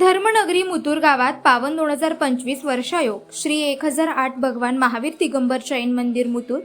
धर्मनगरी मुतूर गावात पावन दोन हजार पंचवीस वर्षायोग श्री एक हजार आठ भगवान महावीर दिगंबर जैन मंदिर मुतूर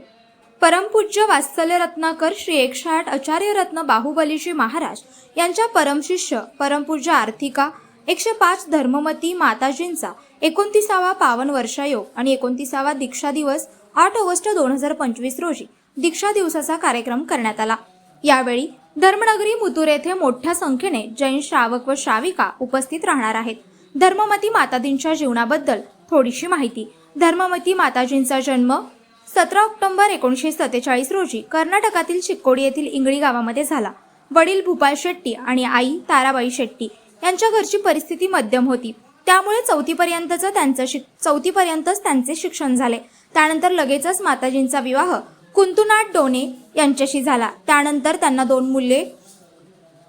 परमपूज्य वात्सल्य रत्नाकर श्री एकशे आठ आचार्य रत्न बाहुबलीजी महाराज यांच्या परमशिष्य परमपूज्य आर्थिका एकशे पाच धर्ममती माताजींचा एकोणतीसावा पावन वर्षायोग आणि एकोणतीसावा दीक्षा दिवस आठ ऑगस्ट दोन हजार पंचवीस रोजी दीक्षा दिवसाचा कार्यक्रम करण्यात आला. यावेळी धर्मनगरी मुतूर येथे मोठ्या संख्येने जैन श्रावक व श्राविका उपस्थित राहणार आहेत. धर्ममती माताजींच्या जीवनाबद्दल थोडीशी माहिती. धर्ममती माताजींचा जन्म सतरा ऑक्टोबर एकोणीसशे सत्तेचाळीस रोजी कर्नाटकातील चिक्कोडी येथील इंगळी गावामध्ये झाला. वडील भूपाल शेट्टी आणि आई ताराबाई शेट्टी यांच्या घरची परिस्थिती मध्यम होती. त्यामुळे चौथीपर्यंतचं त्यांचं शिक चौथीपर्यंतच त्यांचे शिक्षण झाले. त्यानंतर लगेचच माताजींचा विवाह कुंतुनाथ डोने यांच्याशी झाला. त्यानंतर त्यांना दोन मुले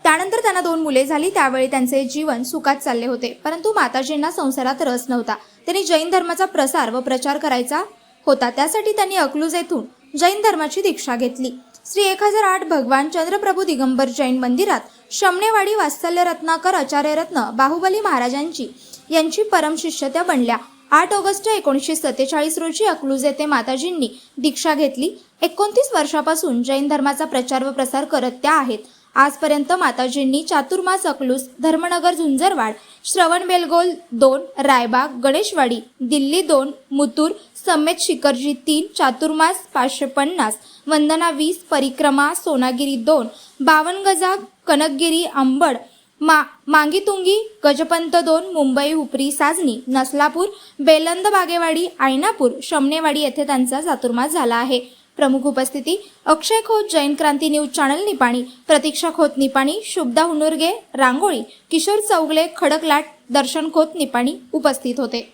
त्यानंतर त्यांना दोन मुले झाली. त्यावेळी त्यांचे जीवन सुखात चालले होते. परंतु माताजींना संसारात रस नव्हता. त्यांनी जैन धर्माचा प्रसार व प्रचार करायचा होता. त्यासाठी त्यांनी अकलूज येथून जैन धर्माची दीक्षा घेतली. श्री एक हजार आठ भगवान चंद्रप्रभू दिगंबर जैन मंदिरात शमणेवाडी वात्सल्य रत्नाकर आचार्य रत्न बाहुबली महाराजांची यांची परमशिष्य त्या बनल्या. आठ ऑगस्ट एकोणीसशे सत्तेचाळीस रोजी अकलूज येथे माताजींनी दीक्षा घेतली. एकोणतीस वर्षापासून जैन धर्माचा प्रचार व प्रसार करत त्या आहेत. आजपर्यंत माताजींनी चातुर्मास अकलूस धर्मनगर झुंजरवाड श्रवण बेलगोल दोन रायबाग गणेशवाडी दिल्ली दोन मुतूर समेत शिखरजी तीन चातुर्मास पाचशे पन्नास वंदना वीस परिक्रमा सोनागिरी दोन बावनगजा कनकगिरी अंबड मा मांगीतुंगी गजपंत दोन मुंबई उपरी साजनी नसलापूर बेलंद बागेवाडी आयनापूर शमनेवाडी येथे त्यांचा चातुर्मास झाला आहे. प्रमुख उपस्थिती अक्षय खोत जैन क्रांती न्यूज चॅनल निपाणी प्रतीक्षा खोत निपाणी शुभदा हुनुर्गे रांगोळी किशोर चौगले खडकलाट दर्शन खोत निपाणी उपस्थित होते.